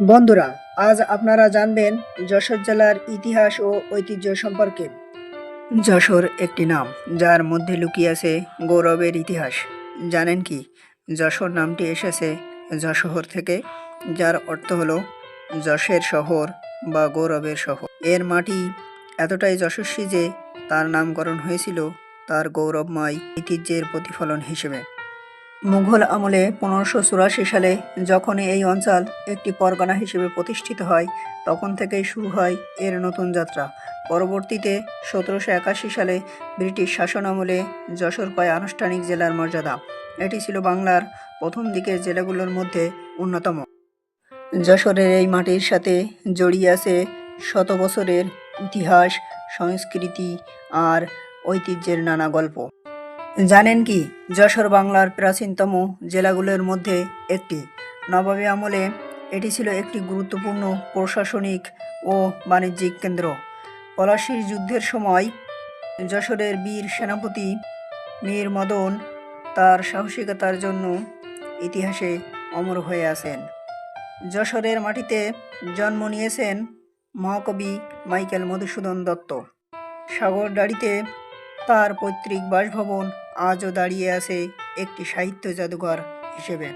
বন্ধুরা, আজ আপনারা জানবেন যশোর জেলার ইতিহাস ও ঐতিহ্য সম্পর্কে। যশোর একটি নাম, যার মধ্যে লুকিয়ে আছে গৌরবের ইতিহাস। জানেন কি, যশোর নামটি এসেছে যশোহর থেকে, যার অর্থ হলো যশের শহর বা গৌরবের শহর। এর মাটি এতটাই যশস্বী যে তার নামকরণ হয়েছিল তার গৌরবময় ঐতিহ্যের প্রতিফলন হিসেবে। মুঘল আমলে পনেরোশো চুরাশি সালে যখন এই অঞ্চল একটি পরগনা হিসেবে প্রতিষ্ঠিত হয়, তখন থেকেই শুরু হয় এর নতুন যাত্রা। পরবর্তীতে সতেরোশো একাশি সালে ব্রিটিশ শাসন আমলে যশোর পায় আনুষ্ঠানিক জেলার মর্যাদা, এটি ছিল বাংলার প্রথম দিকের জেলাগুলোর মধ্যে অন্যতম। যশোরের এই মাটির সাথে জড়িয়ে আছে শত বছরের ইতিহাস, সংস্কৃতি আর ঐতিহ্যের নানা গল্প। জানেন কি, যশোর বাংলার প্রাচীনতম জেলাগুলোর মধ্যে একটি। নবাবী আমলে এটি ছিল একটি গুরুত্বপূর্ণ প্রশাসনিক ও বাণিজ্যিক কেন্দ্র। পলাশির যুদ্ধের সময় যশোরের বীর সেনাপতি মীর মদন তার সাহসিকতার জন্য ইতিহাসে অমর হয়ে আছেন। যশোরের মাটিতে জন্ম নিয়েছেন মহাকবি মাইকেল মধুসূদন দত্ত। সাগরদাড়িতে তার পৈতৃক বাসভবন আজও দাঁড়িয়ে আছে একটি সাহিত্য জাদুঘর হিসেবে।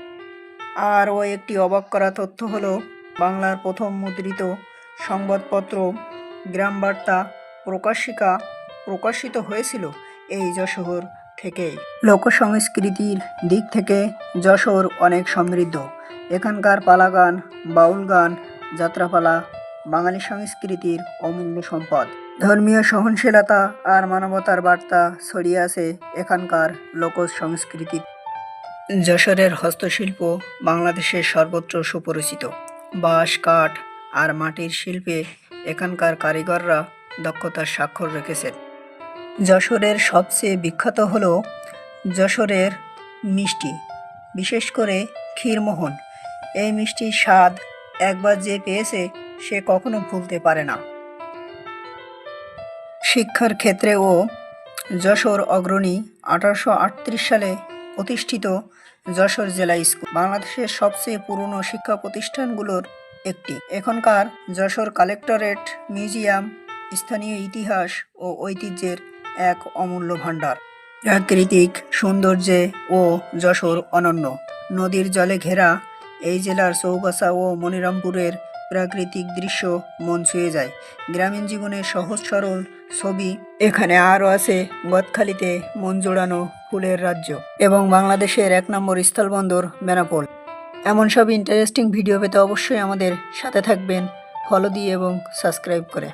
আর ও একটি অবাক করা তথ্য হলো, বাংলার প্রথম মুদ্রিত সংবাদপত্র গ্রামবার্তা প্রকাশিকা প্রকাশিত হয়েছিল এই যশোর থেকেই। লোকসংস্কৃতির দিক থেকে যশোর অনেক সমৃদ্ধ। এখানকার পালাগান বাউল গান যাত্রাপালা, বাঙালি সংস্কৃতির অমূল্য সম্পদ। ধর্মীয় সহনশীলতা আর মানবতার বার্তা ছড়িয়ে আছে এখানকার লোক সংস্কৃতি যশোরের হস্তশিল্প বাংলাদেশের সর্বত্র সুপরিচিত। বাঁশ, কাঠ আর মাটির শিল্পে এখানকার কারিগররা দক্ষতার স্বাক্ষর রেখেছেন। যশোরের সবচেয়ে বিখ্যাত হল যশোরের মিষ্টি, বিশেষ করে ক্ষীরমোহন। এই মিষ্টির স্বাদ একবার যে পেয়েছে সে কখনো ভুলতে পারে না। শিক্ষার ক্ষেত্রেও যশোর অগ্রণী আঠারোশো আটত্রিশ সালে প্রতিষ্ঠিত যশোর জেলা স্কুল। বাংলাদেশের সবচেয়ে পুরনো শিক্ষা প্রতিষ্ঠানগুলোর একটি। এখনকার যশোর কালেক্টরেট মিউজিয়াম, স্থানীয় ইতিহাস ও ঐতিহ্যের এক অমূল্য ভাণ্ডার। প্রাকৃতিক সৌন্দর্যে ও যশোর অনন্য। নদীর জলে ঘেরা এই জেলার চৌগাছা ও মনিরামপুরের প্রাকৃতিক দৃশ্য মন ছুঁয়ে যায়। গ্রামীণ জীবনের সহজ সরল ছবি এখানে আরও আছে গদখালিতে মন জোড়ানো ফুলের রাজ্য এবং বাংলাদেশের এক নম্বর স্থলবন্দর বেনাপোল। এমন সব ইন্টারেস্টিং ভিডিও পেতে অবশ্যই আমাদের সাথে থাকবেন ফলো দিয়ে এবং সাবস্ক্রাইব করে।